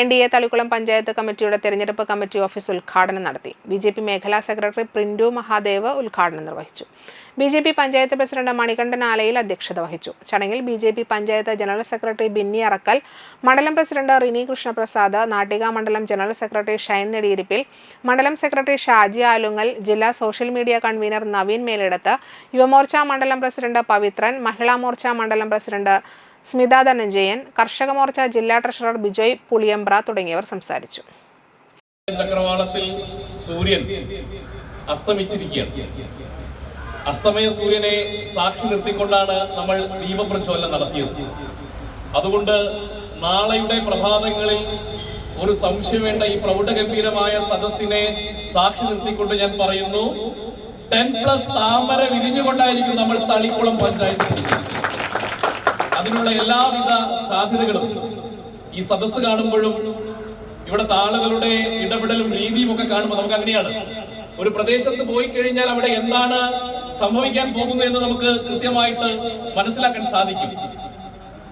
N D A Thalikulam panchayat കമ്മിറ്റിയുടെ തെരഞ്ഞെടുപ്പ് committee office ഉദ്ഘാടനം നടത്തി. ബി ജെ പി മേഖലാ സെക്രട്ടറി പ്രിൻഡു മഹാദേവ് ഉദ്ഘാടനം നിർവഹിച്ചു. B J P panchayat president Manikandan Alayil അധ്യക്ഷത വഹിച്ചു. ചടങ്ങിൽ B J P panchayat general secretary Binny Arakkal മണ്ഡലം പ്രസിഡന്റ് റിനി കൃഷ്ണപ്രസാദ് നാട്ടിക മണ്ഡലം ജനറൽ സെക്രട്ടറി ഷൈൻ നെടിയിരിപ്പിൽ മണ്ഡലം സെക്രട്ടറി ഷാജി ആലുങ്ങൽ ജില്ലാ social media convener Naveen Melidath Yuvamorcha മണ്ഡലം പ്രസിഡന്റ് പവിത്രൻ മഹിളാ മോർച്ച മണ്ഡലം പ്രസിഡന്റ് സ്മിത ധനഞ്ജയൻ കർഷക മോർച്ച ജില്ലാ ട്രഷറർ ബിജോയ് പുളിയമ്പ്ര തുടങ്ങിയവർ സംസാരിച്ചു. ചക്രവാളത്തിൽ സൂര്യൻ അസ്തമിച്ചിരിക്കുകയാണ്. അസ്തമയ സൂര്യനെ സാക്ഷി നിർത്തിക്കൊണ്ടാണ് നമ്മൾ ദീപപ്രജ്വലനം നടത്തിയത്. അതുകൊണ്ട് നാളെയുടെ പ്രഭാതങ്ങളിൽ ഒരു സംശയം വേണ്ട ഈ പ്രൗഢഗംഭീരമായ സദസ്സിനെ സാക്ഷി നിർത്തിക്കൊണ്ട് ഞാൻ പറയുന്നു ടെൻ പ്ലസ് താമര വിരിഞ്ഞുകൊണ്ടായിരിക്കും നമ്മൾ തളിക്കുളം പഞ്ചായത്ത് അതിനുള്ള എല്ലാവിധ സാധ്യതകളും ഈ സദസ്സ് കാണുമ്പോഴും ഇവിടുത്തെ ആളുകളുടെ ഇടപെടലും രീതിയും ഒക്കെ കാണുമ്പോൾ നമുക്ക് അങ്ങനെയാണ്. ഒരു പ്രദേശത്ത് പോയി കഴിഞ്ഞാൽ അവിടെ എന്താണ് സംഭവിക്കാൻ പോകുന്നത് എന്ന് നമുക്ക് കൃത്യമായിട്ട് മനസ്സിലാക്കാൻ സാധിക്കും.